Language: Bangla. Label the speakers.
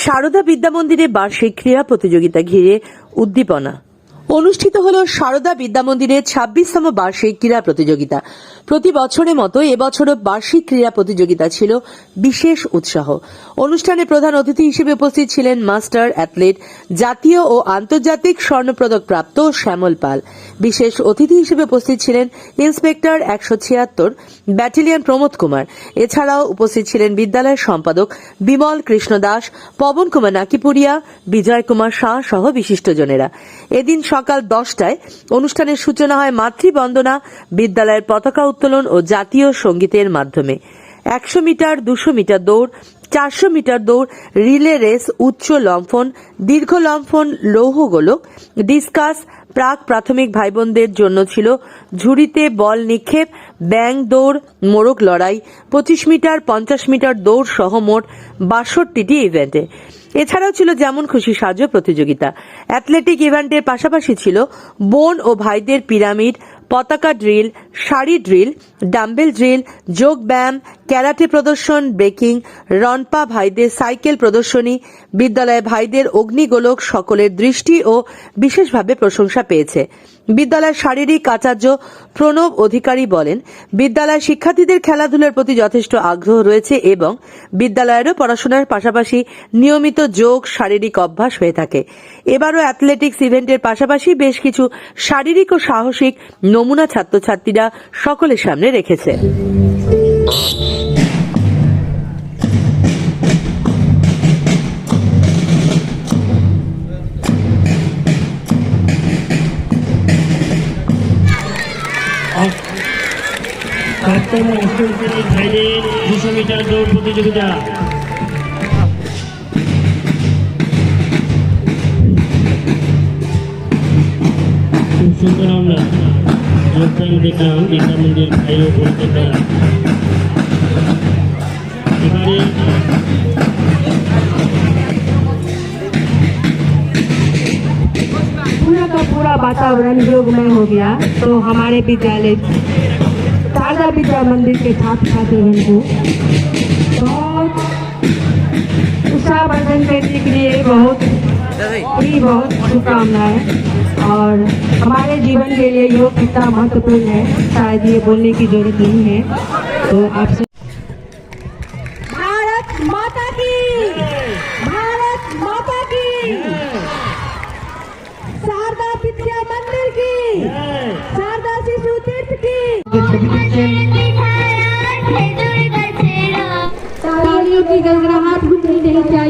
Speaker 1: সারদা বিদ্যা মন্দিরে বার্ষিক ক্রীড়া প্রতিযোগিতা ঘিরে উদ্দীপনা। অনুষ্ঠিত হল সারদা বিদ্যা মন্দিরের ছাব্বিশতম বার্ষিক ক্রীড়া প্রতিযোগিতা। প্রতি বছরের মতো এবছরও বার্ষিক ক্রীড়া প্রতিযোগিতা ছিল বিশেষ উৎসাহ। অনুষ্ঠানে প্রধান অতিথি হিসেবে উপস্থিত ছিলেন মাস্টার অ্যাথলেট, জাতীয় ও আন্তর্জাতিক স্বর্ণপদক প্রাপ্ত শ্যামল পাল। বিশেষ অতিথি হিসেবে উপস্থিত ছিলেন ইন্সপেক্টর একশো ছিয়াত্তর, ব্যাটেলিয়ান প্রমোদ কুমার। এছাড়াও উপস্থিত ছিলেন বিদ্যালয়ের সম্পাদক বিমল কৃষ্ণ দাস পবন কুমার নাকিপুরিয়া, বিজয় কুমার শাহ সহ বিশিষ্টজনেরা এদিন সকাল দশটায় অনুষ্ঠানের সূচনা হয় মাতৃবন্দনা, বিদ্যালয়ের পতাকা উত্তোলন ও জাতীয় সঙ্গীতের মাধ্যমে। একশো মিটার, দুশো মিটার দৌড়, চারশো মিটার দৌড়, রিলে রেস, উচ্চ লম্ফন, দীর্ঘ লম্ফন, লৌহ গোলক, ডিসকাস, প্রাক প্রাথমিক ভাই বোনদের জন্য ছিল ঝুড়িতে বল নিক্ষেপ, ব্যাং দৌড়, মোরগ লড়াই, পঁচিশ মিটার, পঞ্চাশ মিটার দৌড় সহ মোট বাষট্টিটি ইভেন্টে। এছাড়াও ছিল যেমন খুশি সাহায্য প্রতিযোগিতা। অ্যাথলেটিক ইভেন্টের পাশাপাশি ছিল বোন ও ভাইদের পিরামিড, পতাকা drill sari drill, dumbbell drill, যোগ ব্যায়াম, ক্যারাটে প্রদর্শন, ব্রেকিং রনপা ভাইদের সাইকেল প্রদর্শনী, বিদ্যালয়ে ভাইদের অগ্নিগোলক সকলের দৃষ্টি ও বিশেষভাবে প্রশংসা পেয়েছে। বিদ্যালয়ের শারীরিক আচার্য প্রণব অধিকারী বলেন বিদ্যালয় শিক্ষার্থীদের খেলাধুলার প্রতি যথেষ্ট আগ্রহ রয়েছে এবং বিদ্যালয়েরও পড়াশোনার পাশাপাশি নিয়মিত যোগ, শারীরিক অভ্যাস হয়ে থাকে। এবারও অ্যাথলেটিক্স ইভেন্টের পাশাপাশি বেশ কিছু শারীরিক ও সাহসিক নমুনা ছাত্রছাত্রীরা সকলের সামনে রেখেছে
Speaker 2: দৌড় প্রতিযোগিতা খুব সুন্দর আমরা যোগদান দেখলাম বিদ্যা মন্দির ভাই ও বোনদের দ্বারা এবারে
Speaker 3: पूरा का पूरा वातावरण योगमय हो गया तो हमारे विद्यालय शारदा विद्या मंदिर के छात्र छात्रागण को बहुत उत्साहवर्धन करने के लिए बहुत बड़ी बहुत शुभकामनाएँ और हमारे जीवन के लिए योग कितना महत्वपूर्ण है शायद ये बोलने की ज़रूरत नहीं है। तो आपसे भारत माता की। भारत माता की। शारदा विद्या मंदिर की। शारदा शिशु तीर्थ की। तालियों की गड़गड़ाहट नहीं चाहिए